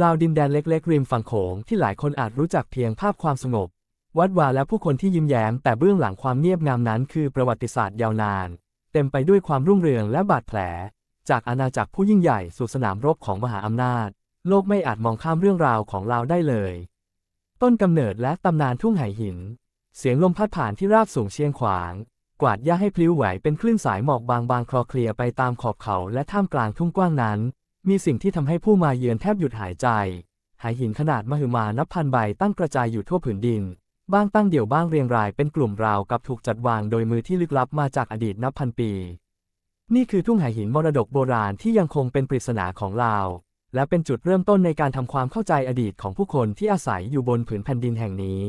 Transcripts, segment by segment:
ลาวดินแดนเล็ก ๆ ริมฝั่งโขงที่หลายคนอาจรู้จักเพียงภาพความสงบ วัดวาและผู้คนที่ยิ้มแย้ม แต่เบื้องหลังความเงียบงามนั้นคือประวัติศาสตร์ยาวนาน เต็มไปด้วยความรุ่งเรืองและบาดแผล จากอาณาจักรผู้ยิ่งใหญ่สู่สนามรบของมหาอำนาจ โลกไม่อาจมองข้ามเรื่องราวของลาวได้เลย ต้นกำเนิดและตำนานทุ่งไหหิน เสียงลมพัดผ่านที่ราบสูงเชียงขวาง กวาดหญ้าให้พลิ้วไหวเป็นคลื่นสายหมอกบางบางๆคลอเคลียไปตามขอบเขาและท่ามกลางทุ่งกว้างนั้น มีสิ่งที่ทำให้ผู้มาเยือนแทบหยุดหายใจ หายหินขนาดมหึมานับพันใบตั้งกระจายอยู่ทั่วผืนดิน บ้างตั้งเดี่ยวบ้างเรียงรายเป็นกลุ่มราวกับถูกจัดวางโดยมือที่ลึกลับมาจากอดีตนับพันปี นี่คือทุ่งไหหินมรดกโบราณที่ยังคงเป็นปริศนาของลาว และเป็นจุดเริ่มต้นในการทำความเข้าใจอดีตของผู้คนที่อาศัยอยู่บนผืนแผ่นดินแห่งนี้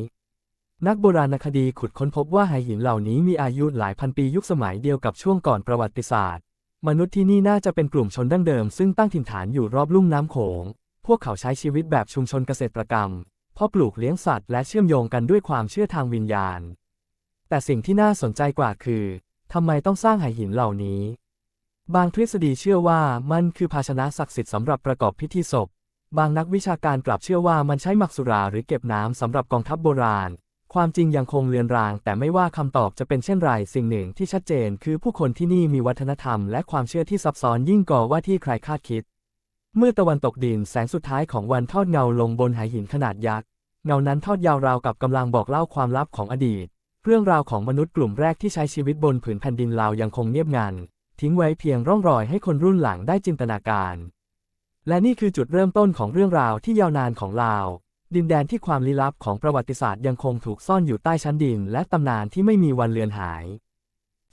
นักโบราณคดีขุดค้นพบว่าไหหินเหล่านี้มีอายุหลายพันปียุคสมัยเดียวกับช่วงก่อนประวัติศาสตร์ มนุษย์ที่นี่น่าจะเป็นกลุ่มชนดั้งเดิมซึ่งตั้งถิ่นฐานอยู่รอบลุ่มน้ำโขง พวกเขาใช้ชีวิตแบบชุมชนเกษตรกรรม เพาะปลูกเลี้ยงสัตว์และเชื่อมโยงกันด้วยความเชื่อทางวิญญาณ แต่สิ่งที่น่าสนใจกว่าคือทำไมต้องสร้างไหหินเหล่านี้ บางทฤษฎีเชื่อว่ามันคือภาชนะศักดิ์สิทธิ์สำหรับประกอบพิธีศพ บางนักวิชาการกลับเชื่อว่ามันใช้หมักสุราหรือเก็บน้ำสำหรับกองทัพโบราณ ความจริงยังคงเลือนราง แต่ไม่ว่าคำตอบจะเป็นเช่นไร สิ่งหนึ่งที่ชัดเจน คือผู้คนที่นี่มีวัฒนธรรมและความเชื่อที่ซับซ้อนยิ่งกว่าว่าที่ใครคาดคิด เมื่อตะวันตกดินแสงสุดท้ายของวันทอดเงาลงบนหายหินขนาดยักษ์เงานั้นทอดยาวราวกับกำลังบอกเล่าความลับของอดีต เรื่องราวของมนุษย์กลุ่มแรกที่ใช้ชีวิตบนผืนแผ่นดินลาวยังคงเงียบงัน ทิ้งไว้เพียงร่องรอยให้คนรุ่นหลังได้จินตนาการ และนี่คือจุดเริ่มต้นของเรื่องราวที่ยาวนานของลาว ดินแดนที่ความลี้ลับของประวัติศาสตร์ยังคงถูกซ่อนอยู่ใต้ชั้นดินและตำนานที่ไม่มีวันเลือนหาย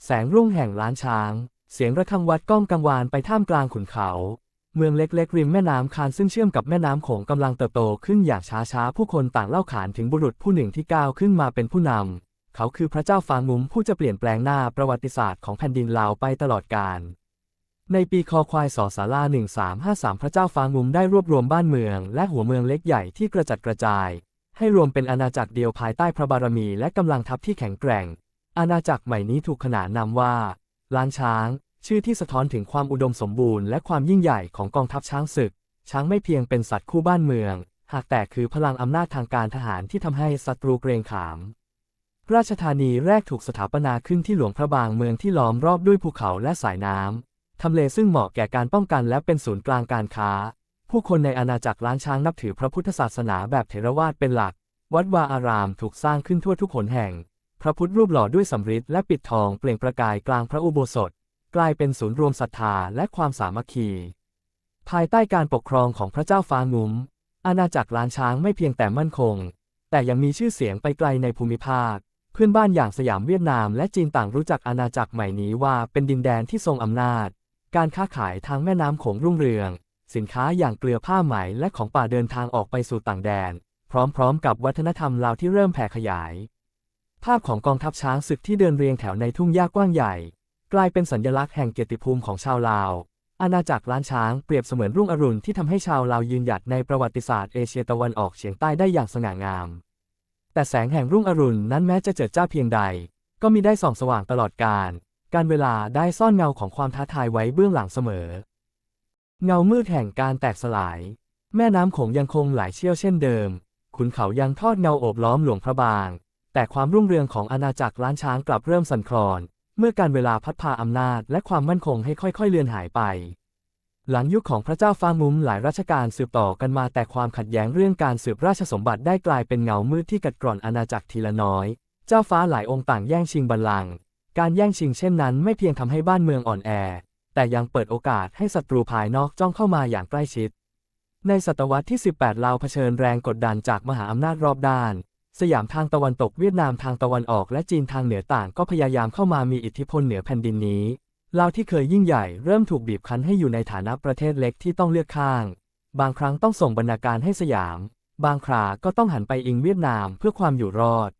แสงรุ่งแห่งล้านช้าง เสียงระฆังวัดก้องกังวานไปท่ามกลางขุนเขา เมืองเล็กๆ ริมแม่น้ำคานซึ่งเชื่อมกับแม่น้ำโขงกำลังเติบโตขึ้นอย่างช้าๆ ผู้คนต่างเล่าขานถึงบุรุษผู้หนึ่งที่ก้าวขึ้นมาเป็นผู้นำ เขาคือพระเจ้าฟางุ้มผู้จะเปลี่ยนแปลงหน้าประวัติศาสตร์ของแผ่นดินลาวไปตลอดกาล ในปีคอควายสอสารา1353 พระเจ้าฟางุมได้รวบรวมบ้านเมือง และหัวเมืองเล็กใหญ่ที่กระจัดกระจาย ให้รวมเป็นอาณาจักรเดียวภายใต้พระบารมีและกำลังทัพที่แข็งแกร่ง อาณาจักรใหม่นี้ถูกขนานนามว่าล้านช้าง ชื่อที่สะท้อนถึงความอุดมสมบูรณ์และความยิ่งใหญ่ของกองทัพช้างศึก ช้างไม่เพียงเป็นสัตว์คู่บ้านเมือง หากแต่คือพลังอำนาจทางการทหารที่ทำให้ศัตรูเกรงขามราชธานีแรกถูกสถาปนาขึ้นที่หลวงพระบางเมืองที่ล้อมรอบด้วยภูเขาและสายน้ำ ทำเลซึ่งเหมาะแก่การป้องกันและเป็นศูนย์กลางการค้า ผู้คนในอาณาจักรล้านช้างนับถือพระพุทธศาสนาแบบเถรวาทเป็นหลัก วัดวาอารามถูกสร้างขึ้นทั่วทุกหนแห่ง พระพุทธรูปหล่อด้วยสำริดและปิดทองเปล่งประกายกลางพระอุโบสถ กลายเป็นศูนย์รวมศรัทธาและความสามัคคี ภายใต้การปกครองของพระเจ้าฟ้างุ้ม อาณาจักรล้านช้างไม่เพียงแต่มั่นคง แต่ยังมีชื่อเสียงไปไกลในภูมิภาคเพื่อนบ้านอย่างสยามเวียดนามและจีนต่างรู้จักอาณาจักรใหม่นี้ว่าเป็นดินแดนที่ทรงอำนาจ การค้าขายทางแม่น้ำโขงรุ่งเรือง สินค้าอย่างเกลือผ้าไหมและของป่าเดินทางออกไปสู่ต่างแดน พร้อมๆ กับวัฒนธรรมลาวที่เริ่มแผ่ขยาย ภาพของกองทัพช้างศึกที่เดินเรียงแถวในทุ่งหญ้ากว้างใหญ่ กลายเป็นสัญลักษณ์แห่งเกียรติภูมิของชาวลาว อาณาจักรล้านช้างเปรียบเสมือนรุ่งอรุณที่ทำให้ชาวลาวยืนหยัดในประวัติศาสตร์เอเชียตะวันออกเฉียงใต้ได้อย่างสง่างาม แต่แสงแห่งรุ่งอรุณนั้นแม้จะเจิดจ้าเพียงใด ก็มีได้ส่องสว่างตลอดกาล การเวลาได้ซ่อนเงาของความท้าทายไว้เบื้องหลังเสมอ เงามืดแห่งการแตกสลาย แม่น้ำโขงยังคงไหลเชี่ยวเช่นเดิม ขุนเขายังทอดเงาโอบล้อมหลวงพระบาง แต่ความรุ่งเรืองของอาณาจักรล้านช้างกลับเริ่มสั่นคลอน เมื่อการเวลาพัดพาอำนาจและความมั่นคงให้ค่อยๆเลือนหายไป หลังยุคของพระเจ้าฟ้ามุมหลายรัชกาลสืบต่อกันมาแต่ความขัดแย้งเรื่องการสืบราชสมบัติได้กลายเป็นเงามืดที่กัดกร่อนอาณาจักรทีละน้อย เจ้าฟ้าหลายองค์ต่างแย่งชิงบัลลังก์ การแย่งชิงเช่นนั้นไม่เพียงทำให้บ้านเมืองอ่อนแอ แต่ยังเปิดโอกาสให้ศัตรูภายนอกจ้องเข้ามาอย่างใกล้ชิด ในศตวรรษที่ 18 ลาวเผชิญแรงกดดันจากมหาอำนาจรอบด้าน สยามทางตะวันตกเวียดนามทางตะวันออกและจีนทางเหนือต่างก็พยายามเข้ามามีอิทธิพลเหนือแผ่นดินนี้ ลาวที่เคยยิ่งใหญ่เริ่มถูกบีบคั้นให้อยู่ในฐานะประเทศเล็กที่ต้องเลือกข้าง บางครั้งต้องส่งบรรณาการให้สยาม บางคราก็ต้องหันไปอิงเวียดนามเพื่อความอยู่รอด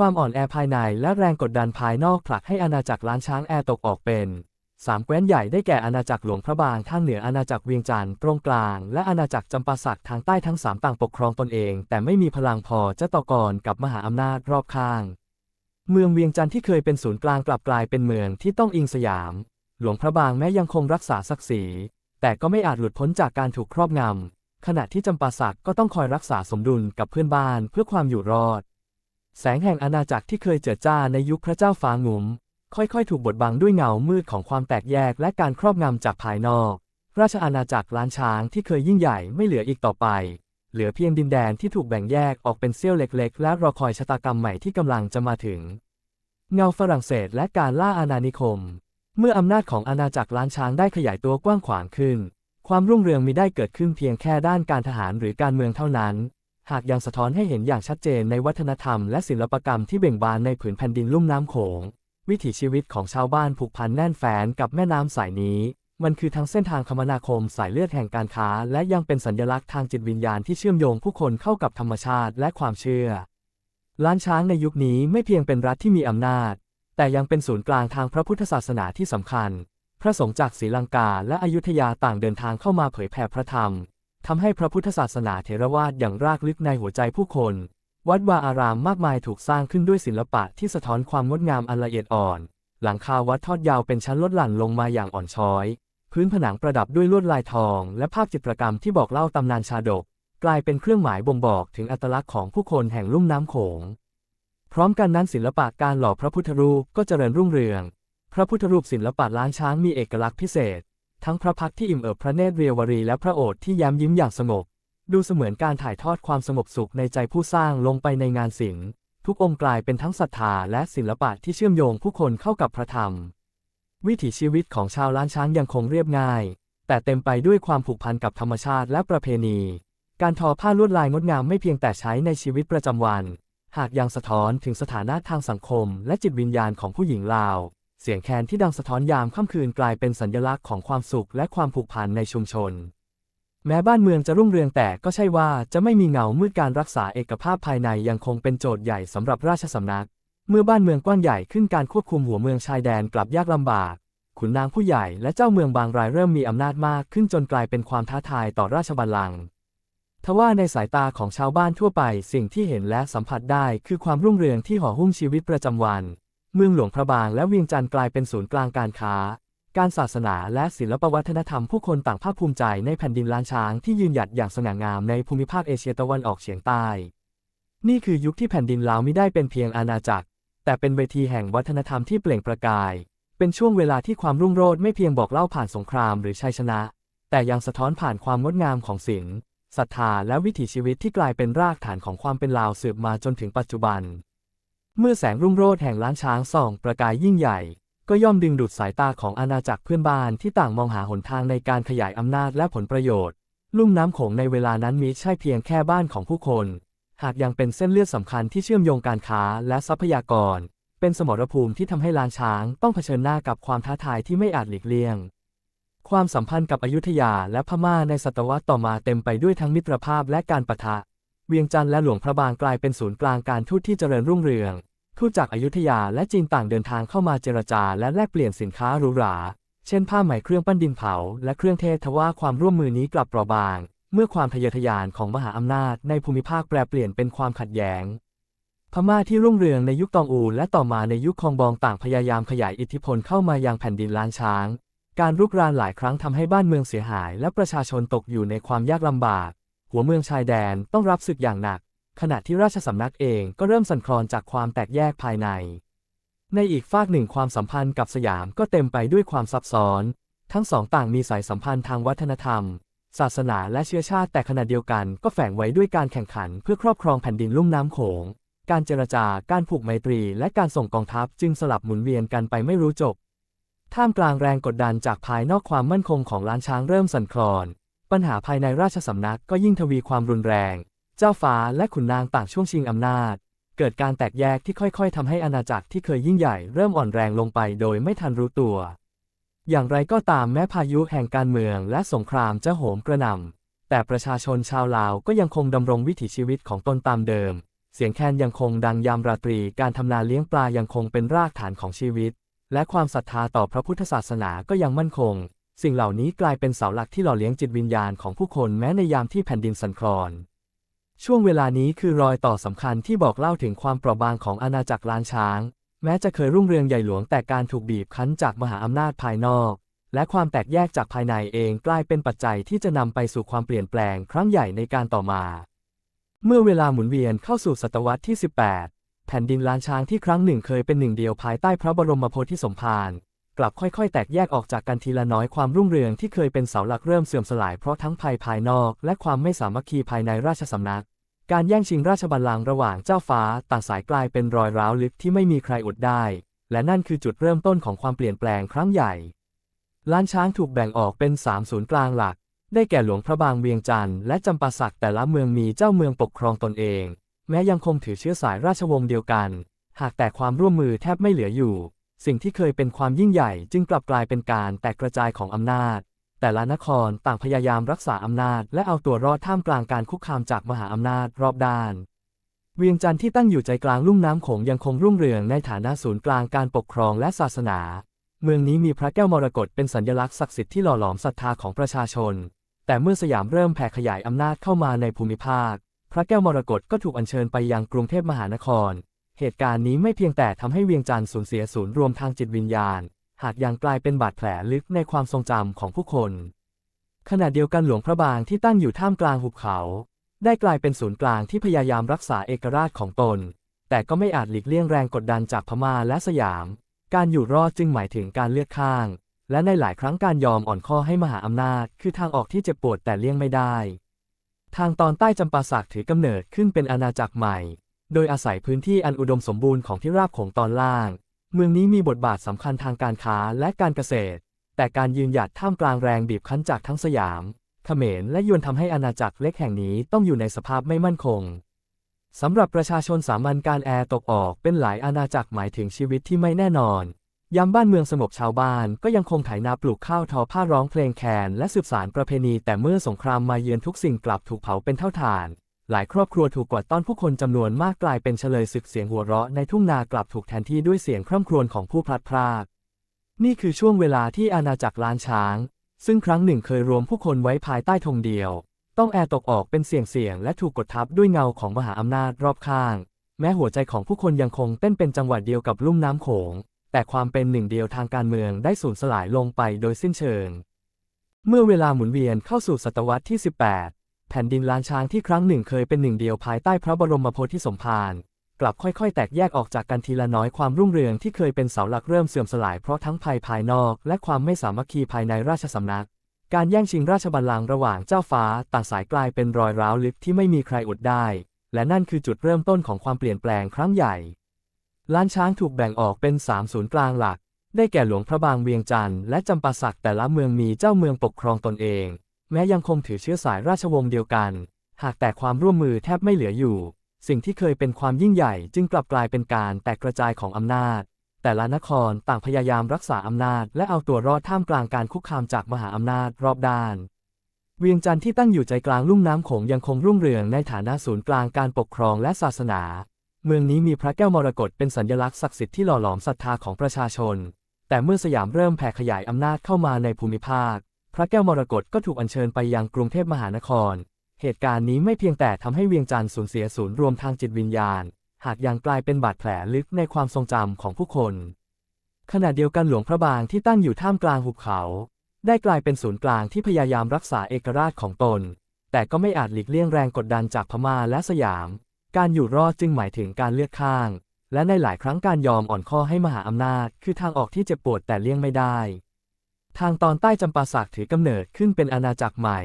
ความอ่อนแอภายในและแรงกดดันภายนอกผลักให้อาณาจักรล้านช้างแอร์ตกออกเป็นสามแคว้นใหญ่ได้แก่อาณาจักรหลวงพระบางทางเหนืออาณาจักรเวียงจันทร์ตรงกลาง และอาณาจักรจำปาสักทางใต้ทั้งสามต่างปกครองตนเอง แต่ไม่มีพลังพอจะต่อกรกับมหาอำนาจรอบข้าง เมืองเวียงจันทร์ที่เคยเป็นศูนย์กลางกลับกลายเป็นเมืองที่ต้องอิงสยาม หลวงพระบางแม้ยังคงรักษาศักดิ์ศรีแต่ก็ไม่อาจหลุดพ้นจากการถูกครอบงำขณะที่จำปาสักก็ต้องคอยรักษาสมดุลกับเพื่อนบ้านเพื่อความอยู่รอด แสงแห่งอาณาจักรที่เคยเจิดจ้าในยุคพระเจ้าฟ้างุม ค่อยๆ ถูกบดบังด้วยเงามืดของความแตกแยกและการครอบงำจากภายนอก ราชอาณาจักรล้านช้างที่เคยยิ่งใหญ่ไม่เหลืออีกต่อไป เหลือเพียงดินแดนที่ถูกแบ่งแยกออกเป็นเสี้ยวเล็กๆ และรอคอยชะตากรรมใหม่ที่กำลังจะมาถึง เงาฝรั่งเศสและการล่าอาณานิคม เมื่ออำนาจของอาณาจักรล้านช้างได้ขยายตัวกว้างขวางขึ้น ความรุ่งเรืองมีได้เกิดขึ้นเพียงแค่ด้านการทหารหรือการเมืองเท่านั้น หากยังสะท้อนให้เห็นอย่างชัดเจนในวัฒนธรรมและศิลปกรรมที่เบ่งบานในผืนแผ่นดินลุ่มน้ำโขง วิถีชีวิตของชาวบ้านผูกพันแน่นแฟ้นกับแม่น้ำสายนี้ มันคือทั้งเส้นทางคมนาคมสายเลือดแห่งการค้า และยังเป็นสัญลักษณ์ทางจิตวิญญาณที่เชื่อมโยงผู้คนเข้ากับธรรมชาติและความเชื่อ ล้านช้างในยุคนี้ไม่เพียงเป็นรัฐที่มีอำนาจ แต่ยังเป็นศูนย์กลางทางพระพุทธศาสนาที่สำคัญ พระสงฆ์จากศรีลังกาและอยุธยาต่างเดินทางเข้ามาเผยแผ่พระธรรม ทำให้พระพุทธศาสนาเถรวาทอย่างรากลึกในหัวใจผู้คน วัดวาอารามมากมายถูกสร้างขึ้นด้วยศิลปะที่สะท้อนความงดงามอันละเอียดอ่อน หลังคาวัดทอดยาวเป็นชั้นลดหลั่นลงมาอย่างอ่อนช้อย พื้นผนังประดับด้วยลวดลายทอง และภาพจิตรกรรมที่บอกเล่าตำนานชาดก กลายเป็นเครื่องหมายบ่งบอกถึงอัตลักษณ์ของผู้คนแห่งลุ่มน้ำโขง พร้อมกันนั้นศิลปะการหล่อพระพุทธรูปก็เจริญรุ่งเรือง พระพุทธรูปศิลปะล้านช้างมีเอกลักษณ์พิเศษ ทั้งพระพักที่อิ่มเอิบพระเนตรเรียวรีและพระโอษฐ์ที่แย้มยิ้มอย่างสงบ ดูเสมือนการถ่ายทอดความสงบสุขในใจผู้สร้างลงไปในงานศิลป์ทุกองค์กลายเป็นทั้งศรัทธาและศิลปะที่เชื่อมโยงผู้คนเข้ากับพระธรรม วิถีชีวิตของชาวล้านช้างยังคงเรียบง่าย แต่เต็มไปด้วยความผูกพันกับธรรมชาติและประเพณี การทอผ้าลวดลายงดงามไม่เพียงแต่ใช้ในชีวิตประจำวัน หากยังสะท้อนถึงสถานะทางสังคมและจิตวิญญาณของผู้หญิงลาว เสียงแคนที่ดังสะท้อนยามค่ำคืนกลายเป็นสัญลักษณ์ของความสุขและความผูกพันในชุมชน แม้บ้านเมืองจะรุ่งเรืองแต่ก็ใช่ว่าจะไม่มีเงามืดการรักษาเอกภาพภายในยังคงเป็นโจทย์ใหญ่สำหรับราชสำนัก เมื่อบ้านเมืองกว้างใหญ่ขึ้นการควบคุมหัวเมืองชายแดนกลับยากลำบาก ขุนนางผู้ใหญ่และเจ้าเมืองบางรายเริ่มมีอำนาจมากขึ้นจนกลายเป็นความท้าทายต่อราชบัลลังก์ทว่าในสายตาของชาวบ้านทั่วไปสิ่งที่เห็นและสัมผัสได้คือความรุ่งเรืองที่ห่อหุ้มชีวิตประจำวัน เมืองหลวงพระบางและเวียงจันทร์กลายเป็นศูนย์กลางการค้า การศาสนาและศิลปวัฒนธรรมผู้คนต่างภาคภูมิใจในแผ่นดินล้านช้างที่ยืนหยัดอย่างสง่างามในภูมิภาคเอเชียตะวันออกเฉียงใต้ นี่คือยุคที่แผ่นดินลาวไม่ได้เป็นเพียงอาณาจักร แต่เป็นเวทีแห่งวัฒนธรรมที่เปล่งประกาย เป็นช่วงเวลาที่ความรุ่งโรจน์ไม่เพียงบอกเล่าผ่านสงครามหรือชัยชนะ แต่ยังสะท้อนผ่านความงดงามของศิลป์ศรัทธาและวิถีชีวิตที่กลายเป็นรากฐานของความเป็นลาวสืบมาจนถึงปัจจุบัน เมื่อแสงรุ่งโรจน์แห่งล้านช้างส่องประกายยิ่งใหญ่ ก็ย่อมดึงดูดสายตาของอาณาจักรเพื่อนบ้านที่ต่างมองหาหนทางในการขยายอำนาจและผลประโยชน์ ลุ่มน้ำโขงในเวลานั้นมิใช่เพียงแค่บ้านของผู้คน หากยังเป็นเส้นเลือดสำคัญที่เชื่อมโยงการค้าและทรัพยากร เป็นสมรภูมิที่ทำให้ล้านช้างต้องเผชิญหน้ากับความท้าทายที่ไม่อาจหลีกเลี่ยง ความสัมพันธ์กับอยุธยาและพม่าในศตวรรษต่อมาเต็มไปด้วยทั้งมิตรภาพและการปะทะ เวียงจันทร์และหลวงพระบางกลายเป็นศูนย์กลางการทูตที่เจริญรุ่งเรือง ทูตจากอยุธยาและจีนต่างเดินทางเข้ามาเจรจาและแลกเปลี่ยนสินค้าหรูหรา เช่นผ้าไหมเครื่องปั้นดินเผา และเครื่องเทศทว่าความร่วมมือนี้กลับเปราะบาง เมื่อความทะเยอทะยานของมหาอำนาจในภูมิภาคแปรเปลี่ยนเป็นความขัดแย้ง พม่าที่รุ่งเรืองในยุคตองอู และต่อมาในยุคคองบองต่างพยายามขยายอิทธิพลเข้ามายังแผ่นดินล้านช้าง การรุกรานหลายครั้งทำให้บ้านเมืองเสียหาย และประชาชนตกอยู่ในความยากลำบาก หัวเมืองชายแดนต้องรับศึกอย่างหนัก ขณะที่ราชสำนักเองก็เริ่มสั่นคลอนจากความแตกแยกภายใน ในอีกฝากหนึ่งความสัมพันธ์กับสยามก็เต็มไปด้วยความซับซ้อน ทั้งสองต่างมีสายสัมพันธ์ทางวัฒนธรรม ศาสนาและเชื้อชาติแต่ขณะเดียวกันก็แฝงไว้ด้วยการแข่งขันเพื่อครอบครองแผ่นดินลุ่มน้ำโขง การเจรจาการผูกไมตรี และการส่งกองทัพจึงสลับหมุนเวียนกันไปไม่รู้จบท่ามกลางแรงกดดันจากภายนอกความมั่นคงของล้านช้างเริ่มสั่นคลอน ปัญหาภายในราชสำนักก็ยิ่งทวีความรุนแรง เจ้าฟ้าและขุนนางต่างช่วงชิงอำนาจ เกิดการแตกแยกที่ค่อยๆทำให้อาณาจักรที่เคยยิ่งใหญ่เริ่มอ่อนแรงลงไปโดยไม่ทันรู้ตัว อย่างไรก็ตามแม้พายุแห่งการเมืองและสงครามจะโหมกระหน่ำ แต่ประชาชนชาวลาวก็ยังคงดำรงวิถีชีวิตของตนตามเดิม เสียงแคนยังคงดังยามราตรี การทำนาเลี้ยงปลายังคงเป็นรากฐานของชีวิต และความศรัทธาต่อพระพุทธศาสนาก็ยังมั่นคง สิ่งเหล่านี้กลายเป็นเสาหลักที่หล่อเลี้ยงจิตวิญญาณของผู้คนแม้ในยามที่แผ่นดินสั่นคลอน ช่วงเวลานี้คือรอยต่อสำคัญที่บอกเล่าถึงความเปราะบางของอาณาจักรล้านช้าง แม้จะเคยรุ่งเรืองใหญ่หลวงแต่การถูกบีบคั้นจากมหาอำนาจภายนอก และความแตกแยกจากภายในเองกลายเป็นปัจจัยที่จะนำไปสู่ความเปลี่ยนแปลงครั้งใหญ่ในการต่อมา เมื่อเวลาหมุนเวียนเข้าสู่ศตวรรษที่ 18 แผ่นดินล้านช้างที่ครั้งหนึ่งเคยเป็นหนึ่งเดียวภายใต้พระบรมโพธิสมภาร กลับค่อยๆ แตกแยกออกจากกันทีละน้อยความรุ่งเรืองที่เคยเป็นเสาหลักเริ่มเสื่อมสลายเพราะทั้งภัยภายนอกและความไม่สามัคคีภายในราชสำนัก การแย่งชิงราชบัลลังก์ระหว่างเจ้าฟ้าต่างสายกลายเป็นรอยร้าวลึกที่ไม่มีใครอุดได้ และนั่นคือจุดเริ่มต้นของความเปลี่ยนแปลงครั้งใหญ่ล้านช้างถูกแบ่งออกเป็นสามศูนย์กลางหลัก ได้แก่หลวงพระบางเวียงจันทร์และจำปาสักแต่ละเมืองมีเจ้าเมืองปกครองตนเอง แม้ยังคงถือเชื้อสายราชวงศ์เดียวกัน หากแต่ความร่วมมือแทบไม่เหลืออยู่ สิ่งที่เคยเป็นความยิ่งใหญ่จึงกลับกลายเป็นการแตกกระจายของอำนาจ แต่ละนครต่างพยายามรักษาอำนาจ และเอาตัวรอดท่ามกลางการคุกคามจากมหาอำนาจรอบด้าน เวียงจันทร์ที่ตั้งอยู่ใจกลางลุ่มน้ำโขงยังคงรุ่งเรืองในฐานะศูนย์กลางการปกครองและศาสนา เมืองนี้มีพระแก้วมรกตเป็นสัญลักษณ์ศักดิ์สิทธิ์ที่หล่อหลอมศรัทธาของประชาชน แต่เมื่อสยามเริ่มแผ่ขยายอำนาจเข้ามาในภูมิภาค พระแก้วมรกตก็ถูกอัญเชิญไปยังกรุงเทพมหานคร เหตุการณ์นี้ไม่เพียงแต่ทำให้เวียงจันทร์สูญเสียศูนย์รวมทางจิตวิญญาณ หากยังกลายเป็นบาดแผลลึกในความทรงจำของผู้คน ขณะเดียวกันหลวงพระบางที่ตั้งอยู่ท่ามกลางหุบเขา ได้กลายเป็นศูนย์กลางที่พยายามรักษาเอกราชของตน แต่ก็ไม่อาจหลีกเลี่ยงแรงกดดันจากพม่าและสยาม การอยู่รอดจึงหมายถึงการเลือกข้าง และในหลายครั้งการยอมอ่อนข้อให้มหาอำนาจ คือทางออกที่เจ็บปวดแต่เลี่ยงไม่ได้ ทางตอนใต้จำปาสักถือกำเนิดขึ้นเป็นอาณาจักรใหม่ โดยอาศัยพื้นที่อันอุดมสมบูรณ์ของที่ราบโขงตอนล่าง เมืองนี้มีบทบาทสำคัญทางการค้าและการเกษตร แต่การยืนหยัดท่ามกลางแรงบีบคั้นจากทั้งสยาม เขมรและยวนทำให้อาณาจักรเล็กแห่งนี้ต้องอยู่ในสภาพไม่มั่นคงสำหรับประชาชนสามัญการแอร์ตกออกเป็นหลายอาณาจักรหมายถึงชีวิตที่ไม่แน่นอน ยามบ้านเมืองสงบชาวบ้านก็ยังคงไถนาปลูกข้าวทอผ้าร้องเพลงแคนและสืบสารประเพณีแต่เมื่อสงครามมาเยือนทุกสิ่งกลับถูกเผาเป็นเท่าฐาน หลายครอบครัวถูกกวาดต้อนผู้คนจำนวนมากกลายเป็นเฉลยศึกเสียงหัวเราะในทุ่งนากลับถูกแทนที่ด้วยเสียงคร่ำครวญของผู้พลัดพราก นี่คือช่วงเวลาที่อาณาจักรล้านช้าง ซึ่งครั้งหนึ่งเคยรวมผู้คนไว้ภายใต้ธงเดียว ต้องแอร์ตกออกเป็นเสียงเสียงและถูกกดทับด้วยเงาของมหาอำนาจรอบข้าง แม้หัวใจของผู้คนยังคงเต้นเป็นจังหวะเดียวกับลุ่มน้ำโขง แต่ความเป็นหนึ่งเดียวทางการเมืองได้สูญสลายลงไปโดยสิ้นเชิง เมื่อเวลาหมุนเวียนเข้าสู่ศตวรรษที่ 18 แผ่นดินล้านช้างที่ครั้งหนึ่งเคยเป็นหนึ่งเดียวภายใต้พระบรมโพธิสมภารกลับค่อยๆ แตกแยกออกจากกันทีละน้อยความรุ่งเรืองที่เคยเป็นเสาหลักเริ่มเสื่อมสลายเพราะทั้งภัยภายนอกและความไม่สามัคคีภายในราชสำนัก การแย่งชิงราชบัลลังก์ระหว่างเจ้าฟ้าต่างสายกลายเป็นรอยร้าวลึกที่ไม่มีใครอุดได้ และนั่นคือจุดเริ่มต้นของความเปลี่ยนแปลงครั้งใหญ่ ล้านช้างถูกแบ่งออกเป็นสามศูนย์กลางหลัก ได้แก่หลวงพระบางเวียงจันทร์และจำปาสักแต่ละเมืองมีเจ้าเมืองปกครองตนเอง แม้ยังคงถือเชื้อสายราชวงศ์เดียวกัน หากแต่ความร่วมมือแทบไม่เหลืออยู่ สิ่งที่เคยเป็นความยิ่งใหญ่จึงกลับกลายเป็นการแตกกระจายของอำนาจ แต่ละนครต่างพยายามรักษาอำนาจ และเอาตัวรอดท่ามกลางการคุกคามจากมหาอำนาจรอบด้าน เวียงจันทร์ที่ตั้งอยู่ใจกลางลุ่มน้ำโขงยังคงรุ่งเรืองในฐานะศูนย์กลางการปกครองและศาสนา เมืองนี้มีพระแก้วมรกตเป็นสัญลักษณ์ศักดิ์สิทธิ์ที่หล่อหลอมศรัทธาของประชาชน แต่เมื่อสยามเริ่มแผ่ขยายอำนาจเข้ามาในภูมิภาค พระแก้วมรกตก็ถูกอัญเชิญไปยังกรุงเทพมหานคร เหตุการณ์นี้ไม่เพียงแต่ทำให้เวียงจันทร์สูญเสียศูนย์รวมทางจิตวิญญาณ หากยังกลายเป็นบาดแผลลึกในความทรงจำของผู้คน ขณะเดียวกันหลวงพระบางที่ตั้งอยู่ท่ามกลางหุบเขา ได้กลายเป็นศูนย์กลางที่พยายามรักษาเอกราชของตน แต่ก็ไม่อาจหลีกเลี่ยงแรงกดดันจากพม่าและสยาม การอยู่รอดจึงหมายถึงการเลือกข้าง และในหลายครั้งการยอมอ่อนข้อให้มหาอำนาจ คือทางออกที่เจ็บปวดแต่เลี่ยงไม่ได้ ทางตอนใต้จำปาสักถือกำเนิดขึ้นเป็นอาณาจักรใหม่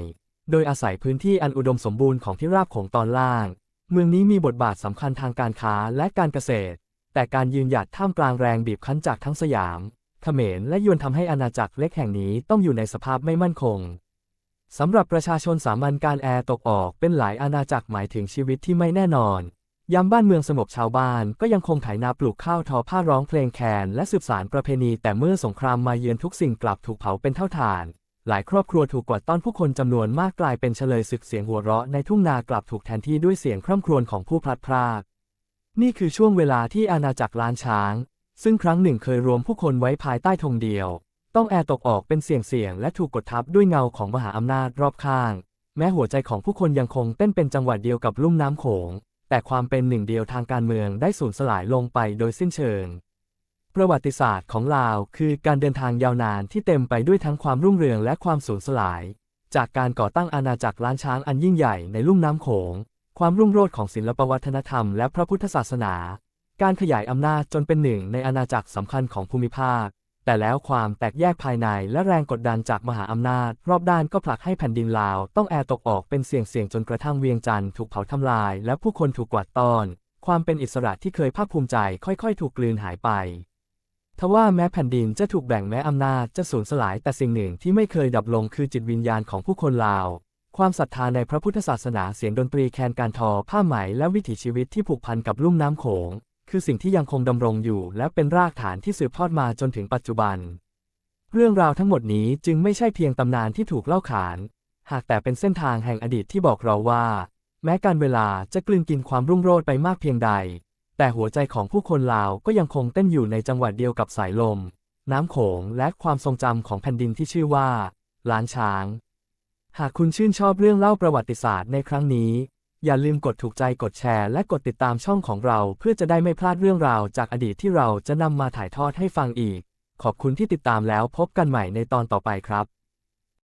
โดยอาศัยพื้นที่อันอุดมสมบูรณ์ของที่ราบโขงตอนล่าง เมืองนี้มีบทบาทสำคัญทางการค้าและการเกษตร แต่การยืนหยัดท่ามกลางแรงบีบคั้นจากทั้งสยาม เขมรและยวนทำให้อาณาจักรเล็กแห่งนี้ต้องอยู่ในสภาพไม่มั่นคงสำหรับประชาชนสามัญการแอร์ตกออกเป็นหลายอาณาจักรหมายถึงชีวิตที่ไม่แน่นอน ยามบ้านเมืองสงบชาวบ้านก็ยังคงไถนาปลูกข้าวทอผ้าร้องเพลงแคนและสืบสารประเพณีแต่เมื่อสงครามมาเยือนทุกสิ่งกลับถูกเผาเป็นเท่าฐาน หลายครอบครัวถูกกวาดต้อนผู้คนจำนวนมากกลายเป็นเฉลยศึกเสียงหัวเราะในทุ่งนากลับถูกแทนที่ด้วยเสียงคร่ำครวญของผู้พลัดพราก นี่คือช่วงเวลาที่อาณาจักรล้านช้าง ซึ่งครั้งหนึ่งเคยรวมผู้คนไว้ภายใต้ธงเดียว ต้องแอร์ตกออกเป็นเสียงเสียงและถูกกดทับด้วยเงาของมหาอำนาจรอบข้าง แม้หัวใจของผู้คนยังคงเต้นเป็นจังหวะเดียวกับลุ่มน้ำโขง แต่ความเป็นหนึ่งเดียวทางการเมืองได้สูญสลายลงไปโดยสิ้นเชิง ประวัติศาสตร์ของลาวคือการเดินทางยาวนานที่เต็มไปด้วยทั้งความรุ่งเรืองและความสูญสลาย จากการก่อตั้งอาณาจักรล้านช้างอันยิ่งใหญ่ในลุ่มน้ำโขง ความรุ่งโรจน์ของศิลปวัฒนธรรมและพระพุทธศาสนา การขยายอำนาจจนเป็นหนึ่งในอาณาจักรสำคัญของภูมิภาค แต่แล้วความแตกแยกภายในและแรงกดดันจากมหาอำนาจ รอบด้านก็ผลักให้แผ่นดินลาว ต้องแอตกออกเป็นเสี่ยงเสี่ยงๆจนกระทั่งเวียงจันทร์ถูกเผาทำลาย และผู้คนถูกกวาดต้อน ความเป็นอิสระที่เคยภาคภูมิใจ ค่อย ๆ ถูกกลืนหายไปทว่าแม้แผ่นดินจะถูกแบ่งแม้อำนาจจะสูญสลายแต่สิ่งหนึ่งที่ไม่เคยดับลงคือจิตวิญญาณของผู้คนลาว ความศรัทธาในพระพุทธศาสนาเสียงดนตรีแคนการทอผ้าไหมและวิถีชีวิตที่ผูกพันกับลุ่มน้ำโขง คือสิ่งที่ยังคงดำรงอยู่ และเป็นรากฐานที่สืบทอดมาจนถึงปัจจุบัน เรื่องราวทั้งหมดนี้จึงไม่ใช่เพียงตำนานที่ถูกเล่าขาน หากแต่เป็นเส้นทางแห่งอดีตที่บอกเราว่า แม้การเวลาจะกลืนกินความรุ่งโรจน์ไปมากเพียงใด แต่หัวใจของผู้คนลาวก็ยังคงเต้นอยู่ในจังหวัดเดียวกับสายลม น้ำโขงและความทรงจำของแผ่นดินที่ชื่อว่าล้านช้าง หากคุณชื่นชอบเรื่องเล่าประวัติศาสตร์ในครั้งนี้ อย่าลืมกดถูกใจกดแชร์และกดติดตามช่องของเรา เพื่อจะได้ไม่พลาดเรื่องราวจากอดีตที่เราจะนำมาถ่ายทอดให้ฟังอีก ขอบคุณที่ติดตามแล้วพบกันใหม่ในตอนต่อไปครับ